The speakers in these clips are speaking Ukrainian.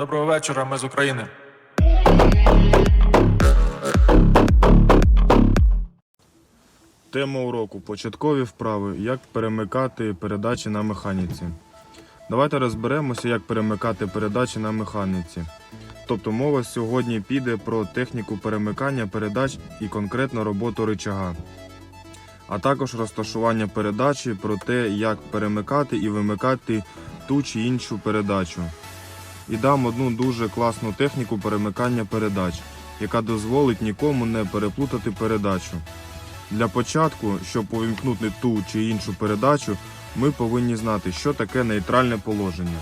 Доброго вечора, ми з України. Тема уроку початкові вправи. Як перемикати передачі на механіці. Давайте розберемося, як перемикати передачі на механіці. Тобто мова сьогодні піде про техніку перемикання передач і конкретно роботу рычага, а також розташування передачі про те, як перемикати і вимикати ту чи іншу передачу. І дам одну дуже класну техніку перемикання передач, яка дозволить нікому не переплутати передачу. Для початку, щоб увімкнути ту чи іншу передачу, ми повинні знати, що таке нейтральне положення.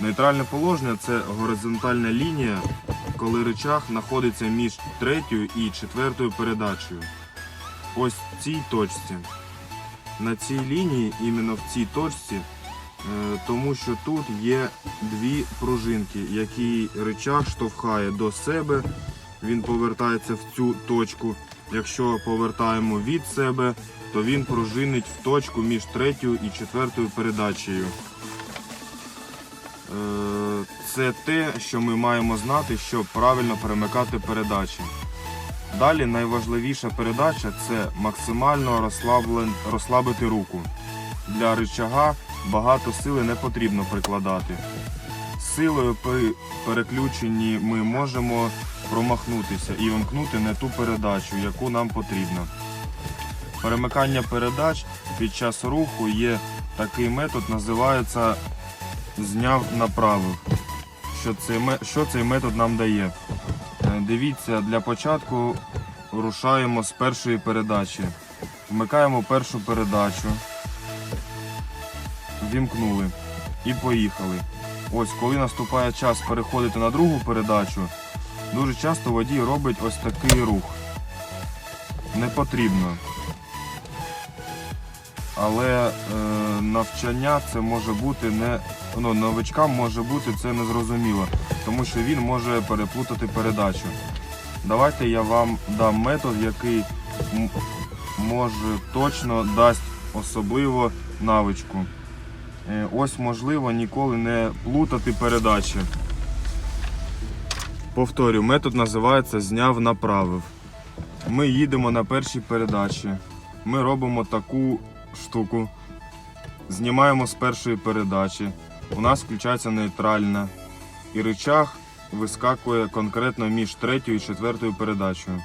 Нейтральне положення це горизонтальна лінія, коли рычаг знаходиться між третьою і четвертою передачею. Ось в цій точці. На цій лінії, іменно в цій точці, тому що тут є дві пружинки, які рычаг штовхає до себе, він повертається в цю точку. Якщо повертаємо від себе, то він пружинить в точку між третьою і четвертою передачею. Е, Це те, що ми маємо знати, щоб правильно перемикати передачі. Далі найважливіша передача це максимально розслабити руку. Для рычага багато сили не потрібно прикладати. Силою при переключенні ми можемо промахнутися і вимкнути не ту передачу, яку нам потрібно. Перемикання передач під час руху є такий метод, називається зняв направив. Що цей, що цей метод нам дає? Е, Дивіться, для початку рушаємо з першої передачі. Вмикаємо першу передачу. Вімкнули і поїхали. Ось коли наступає час переходити на другу передачу, дуже часто водій робить ось такий рух. Не потрібно. Але е, навчання це може бути не. Ну, новичкам може бути це незрозуміло, тому що він може переплутати передачу. Давайте я вам дам метод, який може точно дасть особливо навичку. Е, Ось можливо ніколи не плутати передачі. Повторю, метод називається зняв направив. Ми їдемо на першій передачі. Ми робимо таку штуку. Знімаємо з першої передачі. У нас включається нейтральна. І рычаг вискакує конкретно між третьою і четвертою передачею.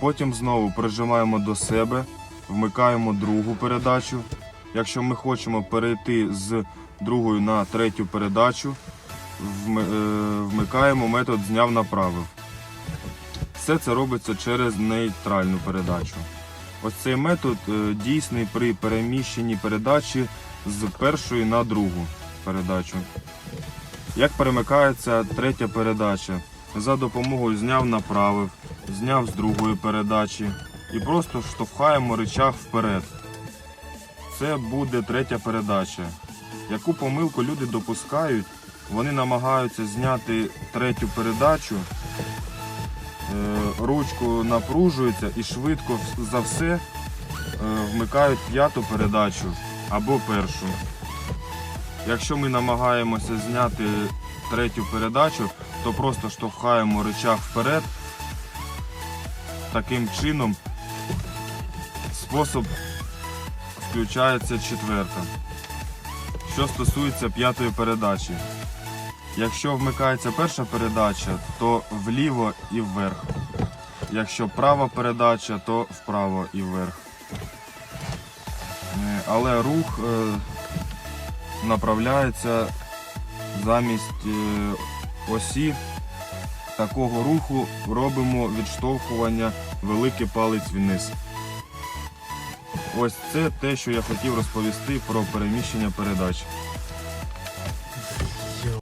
Потім знову прижимаємо до себе, вмикаємо другу передачу. Якщо ми хочемо перейти з другої на третю передачу, е, вмикаємо метод зняв направив. Все це робиться через нейтральну передачу. Ось цей метод е, дійсний при переміщенні передачі з першої на другу передачу. Як перемикається третя передача? За допомогою зняв направив, зняв з другої передачі і просто штовхаємо рычаг вперед. Це буде третя передача. Яку помилку люди допускають, вони намагаються зняти третю передачу, е, ручку напружується і швидко за все е, вмикають п'яту передачу або першу. Якщо ми намагаємося зняти третю передачу, то просто штовхаємо рычаг вперед. Таким чином спосіб включається четверта. Що стосується п'ятої передачі. Якщо вмикається перша передача, то вліво і вверх. Якщо права передача, то вправо і вверх. Е, Але рух е, направляється замість е, осі такого руху робимо відштовхування великий палець вниз. Ось це те, що я хотів розповісти про переміщення передач.